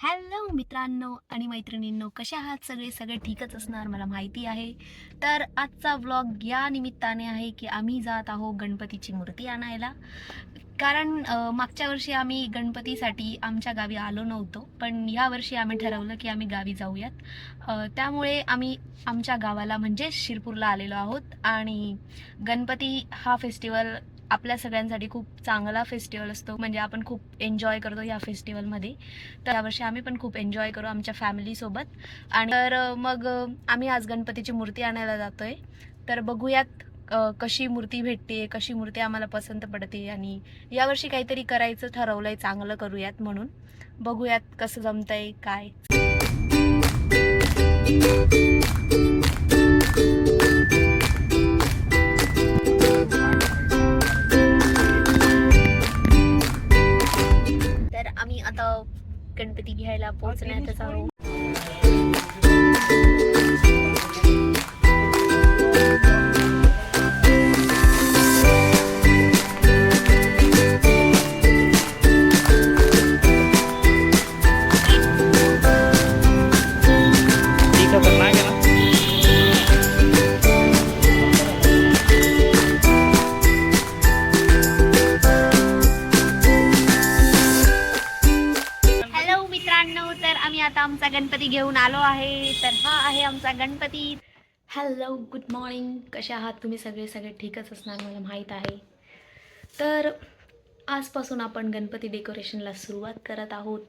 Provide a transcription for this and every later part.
Hello मित्रांनो आणि मैत्रिणींनो कशा आहात सगळे? सगळे ठीकच असणार मला माहिती आहे. तर आजचा व्लॉग या निमित्ताने आहे की आम्ही जात आहोत गणपतीची मूर्ती आणायला. कारण मागच्या वर्षी आम्ही गणपतीसाठी आमच्या गावी आलो नव्हतो पण ह्या वर्षी आम्ही ठरवलं की आम्ही गावी जाऊयात. त्यामुळे आम्ही आमच्या गावाला म्हणजे शिरपूरला आलेलो आहोत. आणि गणपती हा फेस्टिवल आपल्या सगळ्यांसाठी खूप चांगला फेस्टिवल असतो. म्हणजे आपण खूप एन्जॉय करतो या फेस्टिवलमध्ये तर यावर्षी आम्ही पण खूप एन्जॉय करू आमच्या फॅमिलीसोबत आणि तर मग आम्ही आज गणपतीची मूर्ती आणायला जातो आहे तर बघूयात कशी मूर्ती भेटते कशी मूर्ती आम्हाला पसंत पडते आणि यावर्षी काहीतरी करायचं ठरवलं आहे चांगलं करूयात म्हणून. बघूयात कसं जमतंय काय. गणपती घ्यायला पोहोचण्यातच आहोत आमचा गणपती घेऊन आलो आहे. तर हा आहे आमचा गणपती. हॅलो गुड मॉर्निंग कसे आहात तुम्ही सगळे? सगळे ठीकच असणार मला माहीत आहे. तर आजपासून आपण गणपती डेकोरेशनला सुरुवात करत आहोत.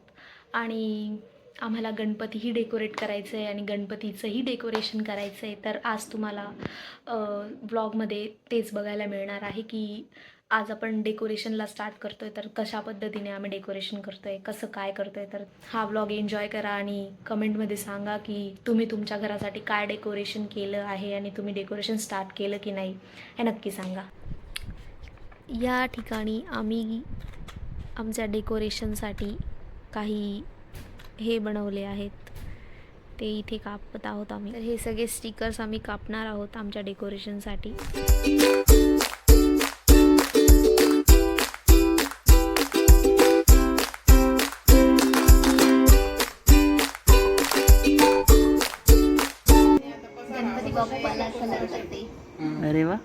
आणि आम्हाला गणपतीही डेकोरेट करायचं आहे आणि गणपतीचंही डेकोरेशन करायचं आहे तर आज तुम्हाला ब्लॉगमध्ये तेच बघायला मिळणार आहे की आज आपण डेकोरेशनला स्टार्ट करतो आहे तर कशा पद्धतीने आम्ही डेकोरेशन करतो आहे कसं काय करतो आहे तर हा ब्लॉग एन्जॉय करा आणि कमेंटमध्ये सांगा की तुम्ही तुमच्या घरासाठी काय डेकोरेशन केलं आहे आणि तुम्ही डेकोरेशन स्टार्ट केलं की नाही हे नक्की सांगा. या ठिकाणी आम्ही आमच्या डेकोरेशनसाठी काही हे बनवले आहेत. ते इथे कापत आहोत आम्ही. तर हे सगळे स्टिकर्स आम्ही कापणार आहोत आमच्या डेकोरेशनसाठी अरे वा.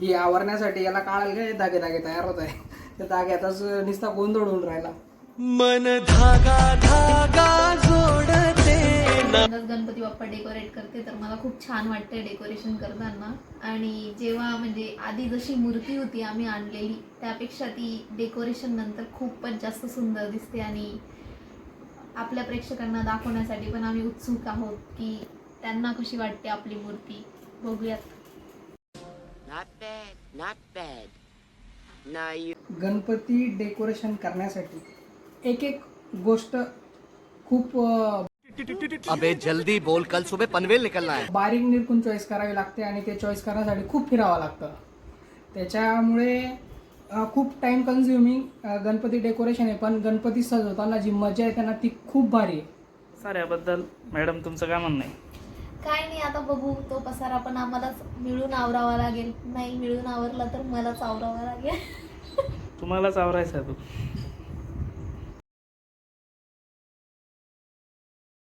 ही आवरण्यासाठी याला काढायला काय धागे धागे तयार होत आहे? त्या धाग्यातच नुसता गोंधळ होऊन राहिला. मन धागा धागा जोडते. गणपती बाप्पा डेकोरेट करते तर मला खूप छान वाटतंय डेकोरेशन करताना. आणि जेव्हा म्हणजे आधी जशी मूर्ती होती आम्ही आणलेली त्यापेक्षा ती डेकोरेशन नंतर खूपच जास्त सुंदर दिसते आणि आपल्या प्रेक्षकांना दाखवण्यासाठी पण आम्ही उत्सुक आहोत की त्यांना कशी वाटते आपली मूर्ती. बघूयात. गणपती डेकोरेशन करण्यासाठी एक एक गोष्ट खूप अबे जल्दी बोल. कल सुबह पनवेल निकलना है. बारीक निरखून चॉईस करावी लागते आणि ते चॉईस करण्यासाठी खूप फिरावं लागतं. त्याच्यामुळे खूप टाइम कन्झ्युमिंग गणपती डेकोरेशन आहे. पण गणपती सजवताना जी मजा येते ना ती खूप भारी आहे. साऱ्याबद्दल मॅडम तुमचं काय म्हणणं आहे? काय नाही आता बघू तो पसारा पण आम्हालाच मिळून आवरावा लागेल. नाही मिळून आवरला तर मलाच आवरावा लागेल. तुम्हालाच आवरायचं तू.